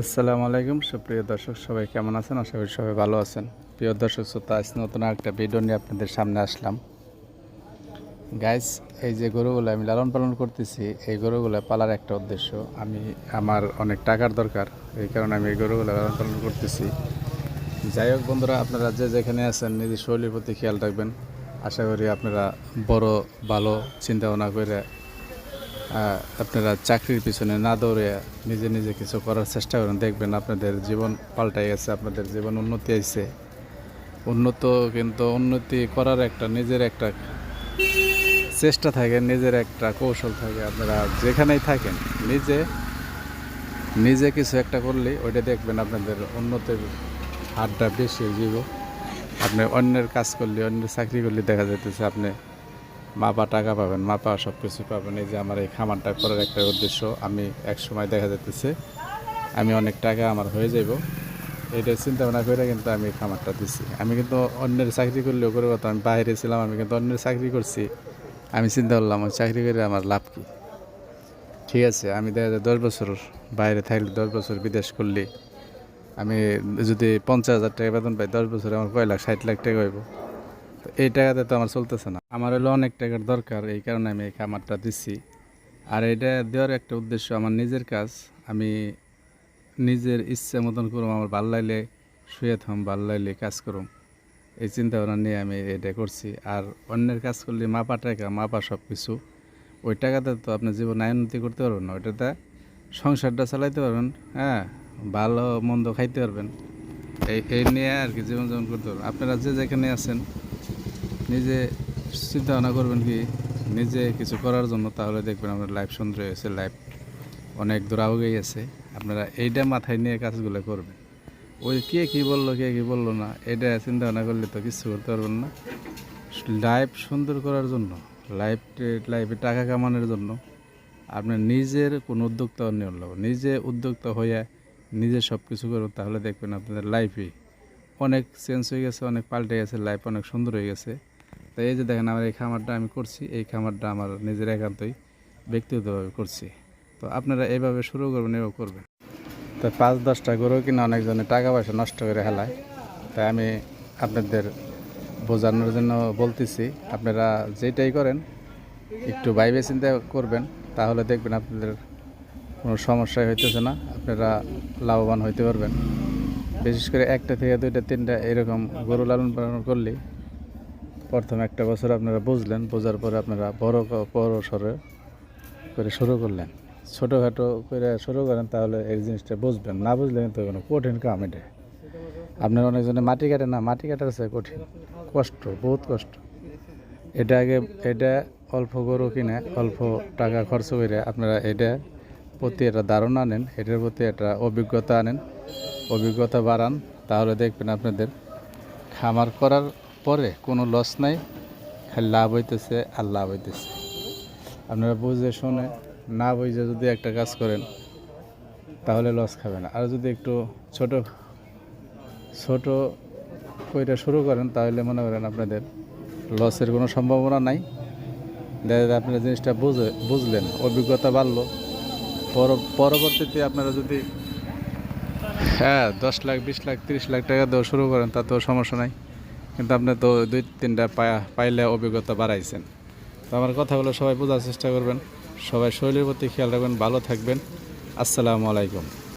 আসসালামু আলাইকুম, সুপ্রিয় দর্শক, সবাই কেমন আছেন? আশা করি সবাই ভালো আছেন। প্রিয় দর্শক, শ্রোতা, আজ নতুন একটা ভিডিও নিয়ে আপনাদের সামনে আসলাম। গাইস এই যে গরুগুলো আমি লালন পালন করতেছি, এই গরুগুলো পালার একটা উদ্দেশ্য। আমি, আমার অনেক টাকার দরকার, এই কারণে আমি এই গরুগুলো লালন পালন করতেছি। যাই হোক বন্ধুরা, আপনারা যে যেখানে আছেন, নিজের শরীরের প্রতি খেয়াল রাখবেন। আশা করি আপনারা বড়, ভালো চিন্তা ভাবনা করে আপনারা চাকরির পিছনে না দৌড়ে নিজে নিজে কিছু করার চেষ্টা করেন, দেখবেন আপনাদের জীবন পাল্টাই গেছে, আপনাদের জীবন উন্নতি আইছে উন্নত কিন্তু উন্নতি করার একটা নিজের একটা চেষ্টা থাকে, নিজের একটা কৌশল থাকে। আপনারা যেখানেই থাকেন, নিজে নিজে কিছু একটা করলে ওইটা দেখবেন আপনাদের উন্নতির হারটা বেশি যাব আপনি অন্যের কাজ করলে, অন্যের চাকরি করলে দেখা যাইতেছে আপনি মাপা টাকা পাবেন, মাপা সব কিছু পাবেন। এই যে আমার এই খামারটা করার একটা উদ্দেশ্য, আমি এক সময় দেখা যাইতেছে, আমি অনেক টাকা আমার হয়ে যাব এটা চিন্তা ভাবনা করে কিন্তু আমি খামারটা দিছি। আমি কিন্তু অন্যের চাকরি করলেও করে কথা আমি বাইরে ছিলাম, আমি কিন্তু অন্যের চাকরি করছি। আমি চিন্তা করলাম, ওই চাকরি করে আমার লাভ কী? ঠিক আছে, আমি দেখা যায় দশ বছর বাইরে থাকলে, দশ বছর বিদেশ করলে, আমি যদি পঞ্চাশ হাজার টাকা বেতন পাই, দশ বছরে আমার কয় লাখ, ষাট লাখ টাকা হইব। এই টাকাতে তো আমার চলতেছে না। আমার হলো অনেক টাকার দরকার, এই কারণে আমি এই খামারটা দিচ্ছি আর এটা দেওয়ার একটা উদ্দেশ্য আমার নিজের কাজ। আমি নিজের ইচ্ছে মতন করুম, আমার ভালো লাগলে শুয়ে থাম, ভালো লাগলে কাজ করুম। এই চিন্তা ভাবনা নিয়ে আমি এটা করছি। আর অন্যের কাজ করলে মাপা টাকা, মাপা সব কিছু ওই টাকাতে তো আপনি জীবনে উন্নতি করতে পারবেন না। ওইটাতে সংসারটা চালাইতে পারবেন হ্যাঁ ভালো মন্দ খাইতে পারবেন। এই এই নিয়ে আর কি জীবনযাপন করতে পারবেন। আপনারা যে যেখানে আছেন নিজে চিন্তা ভাবনা করবেন কি, নিজে কিছু করার জন্য তাহলে দেখবেন আপনার লাইফ সুন্দর হয়েছে লাইফ অনেক দূর আগে আছে আপনারা এইটা মাথায় নিয়ে কাজগুলো করবেন। ওই কে কী বলল, কে কী বলল না এটা চিন্তা ভাবনা করলে তো কিছু করতে পারবেন না। লাইফ সুন্দর করার জন্য লাইফ লাইফে টাকা কামানোর জন্য আপনার নিজের কোনো উদ্যোক্তা নেওয়ার লাগবে নিজে উদ্যোক্তা হয়ে নিজে সব কিছু করবেন তাহলে দেখবেন আপনাদের লাইফে অনেক চেঞ্জ হয়ে গেছে, অনেক পাল্টে গেছে লাইফ অনেক সুন্দর হয়ে গেছে। তো এই যে দেখেন আমার এই খামারটা আমি করছি, এই খামারটা আমার নিজের একান্তই ব্যক্তিগতভাবে করছি। তো আপনারা এইভাবে শুরু করবেন, এভাবে করবেন। তো পাঁচ দশটা গরু কিনে অনেকজনে টাকা পয়সা নষ্ট করে হেলায় তাই আমি আপনাদের বোঝানোর জন্য বলতেছি, আপনারা যেটাই করেন, একটু বাইবে চিন্তা করবেন, তাহলে দেখবেন আপনাদের কোনো সমস্যাই হইতেছে না, আপনারা লাভবান হইতে পারবেন। বিশেষ করে একটা থেকে দুইটা, তিনটা এরকম গরু লালন পালন করলে প্রথম একটা বছর আপনারা বুঝলেন, বোঝার পরে আপনারা বড় বড় সরে করে শুরু করলেন। ছোটোখাটো করে শুরু করেন, তাহলে এই জিনিসটা বুঝবেন। না বুঝলে কিন্তু কোনো কঠিন কাম এটা। আপনার অনেকজনে মাটি কাটে না? মাটি কাটার আছে কঠিন। কষ্ট, বহুত কষ্ট। এটা আগে, এটা অল্প গরু কিনে অল্প টাকা খরচ করে আপনারা এটা প্রতি একটা ধারণা আনেন, এটার প্রতি একটা অভিজ্ঞতা আনেন। অভিজ্ঞতা বাড়ান, তাহলে দেখবেন আপনাদের খামার করার পরে কোনো লস নাই, খালি লাভ হইতেছে আর লাভ হইতেছে। আপনারা বুঝে শুনে না বুঝে যদি একটা কাজ করেন, তাহলে লস খাবেন আর যদি একটু ছোট ছোট কইটা শুরু করেন, তাহলে মনে করেন আপনাদের লসের কোনো সম্ভাবনা নাই। দেখা যায় আপনারা জিনিসটা বুঝে, বুঝলেন, অভিজ্ঞতা বাড়লো। পর- পরবর্তীতে আপনারা যদি হ্যাঁ দশ লাখ, বিশ লাখ, তিরিশ লাখ টাকা দেওয়া শুরু করেন, তাতেও সমস্যা নাই। কিন্তু আপনি তো দুই, তিনটা পাইলে অভিজ্ঞতা বাড়াইছেন। তো আমার কথাগুলো সবাই বোঝার চেষ্টা করবেন। সবাই শরীরের প্রতি খেয়াল রাখবেন, ভালো থাকবেন। আসসালামু আলাইকুম।